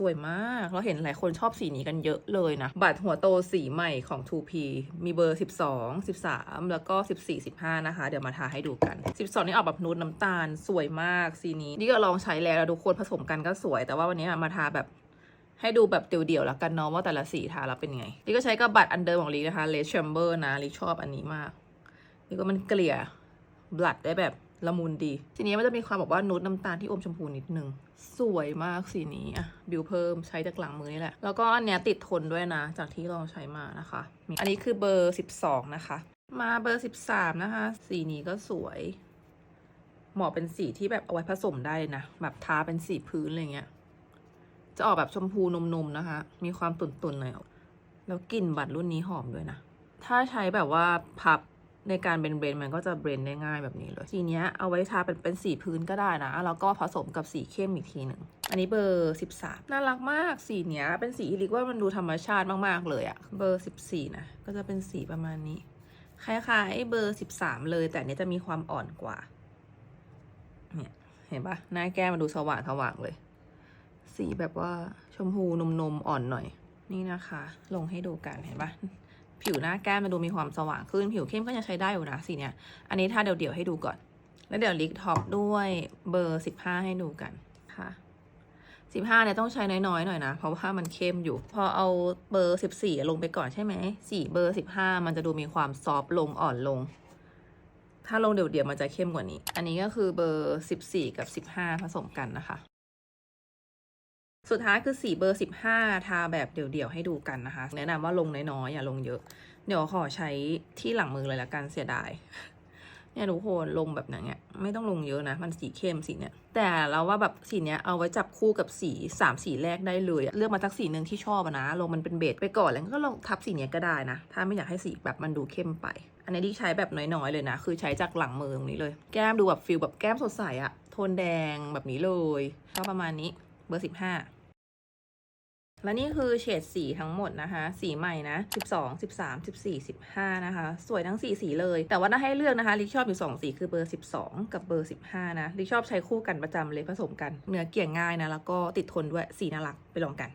สวยมาก เราเห็นหลายคนชอบสีนี้กันเยอะเลยนะ บัตรหัวโตสีใหม่ของ 2P มีเบอร์ 12 13 แล้วก็ 14 15 นะคะ เดี๋ยวมาทาให้ดูกัน 12 นี่ออกแบบนูดน้ำตาลสวยมากสีนี้ นี่ก็ลองใช้แล้วแล้วทุกคนผสมกันก็สวย แต่ว่าวันนี้มาทาแบบให้ดูแบบเดี่ยวๆแล้วกันเนาะว่าแต่ละสีทาแล้วเป็นไง นี่ก็ใช้กับบัตรอันเดิมของลีนะคะเลชแชมเบอร์นะลีชอบอันนี้มาก นี่ก็มันเกลี่ยบลัดได้แบบ ละมุนดีทีนี้มันจะมีความแบบว่านูดน้ำตาลที่อมชมพูนิดนึง สวยมากสีนี้อะบิวเพิ่มใช้จากหลังมือนี่แหละ แล้วก็อันเนี้ยติดทนด้วยนะ จากที่ลองใช้มานะคะ อันนี้คือเบอร์ 12 นะคะ มาเบอร์ 13 นะคะ สีนี้ก็สวยเหมาะเป็นสีที่แบบเอาไว้ผสมได้เลยนะ แบบทาเป็นสีพื้นอะไรเงี้ย จะออกแบบชมพูนมๆนะคะ มีความตุ่นๆหน่อยแล้วกลิ่นบัตรรุ่นนี้หอมด้วยนะ ถ้าใช้แบบว่าพับ ในการเบนเบนมันก็จะเบรนได้ง่ายแบบนี้เลย สีเนี้ยเอาไว้ทาเป็นเป็นสีพื้นก็ได้นะ แล้วก็ผสมกับสีเข้มอีกทีหนึ่ง อันนี้เบอร์ 13 น่ารักมาก สีเนี้ยเป็นสีที่เรียกว่ามันดูธรรมชาติมากๆเลยอะเบอร์ 14 นะ ก็จะเป็นสีประมาณนี้ คล้ายๆเบอร์ 13 เลย แต่อันนี้จะมีความอ่อนกว่า เนี่ยเห็นปะหน้าแก้มมันดูสว่างสว่างๆเลย สีแบบว่าชมพูนมนมๆอ่อนหน่อย นี่นะคะ ลงให้ดูกันเห็นปะ ผิวหน้าแก้มมันดูมีความสว่างขึ้น ผิวเข้มก็ยังใช้ได้อยู่นะสีเนี้ย อันนี้ถ้าเดี๋ยวๆให้ดูก่อน แล้วเดี๋ยวลิกท็อปด้วยเบอร์สิบห้าให้ดูกันค่ะสิบห้าเนี่ยต้องใช้น้อยๆหน่อยนะ เพราะว่ามันเข้มอยู่ พอเอาเบอร์สิบสี่ลงไปก่อนใช่ไหมสีเบอร์สิบห้ามันจะดูมีความซอฟต์ลงอ่อนลง ถ้าลงเดี๋ยวๆมันจะเข้มกว่านี้ อันนี้ก็คือเบอร์สิบสี่กับสิบห้าผสมกันนะคะ สุดท้ายคือสีเบอร์สิบห้าทาแบบเดี่ยวๆให้ดูกันนะคะ แนะนำว่าลงน้อยๆอย่าลงเยอะ เดี๋ยวขอใช้ที่หลังมือเลยละกันเสียดายเนี่ยทุกคนลงแบบนั้นเนี่ยไม่ต้องลงเยอะนะ มันสีเข้มสีเนี่ย แต่เราว่าแบบสีเนี้ยเอาไว้จับคู่กับสีสามสีแรกได้เลย เลือกมาสักสีหนึ่งที่ชอบนะ ลงมันเป็นเบสไปก่อนแล้วก็ลองทับสีเนี้ยก็ได้นะ ถ้าไม่อยากให้สีแบบมันดูเข้มไป อันนี้ที่ใช้แบบน้อยๆเลยนะ คือใช้จากหลังมือตรงนี้เลย แก้มดูแบบฟิลแบบแก้มสดใสอะโทนแดงแบบนี้เลยก็ประมาณนี้เบอร์สิบห้า และนี่คือเฉดสีทั้งหมดนะคะ สีใหม่นะ 12 13 14 15 นะคะ สวยทั้ง 4 สีเลย แต่ว่าถ้าให้เลือกนะคะลิชชอบอยู่ 2 สีคือเบอร์ 12 กับเบอร์ 15 นะลิชชอบใช้คู่กันประจำเลยผสมกัน เนื้อเกี่ยงง่ายนะ แล้วก็ติดทนด้วยสีน่ารักไปลองกัน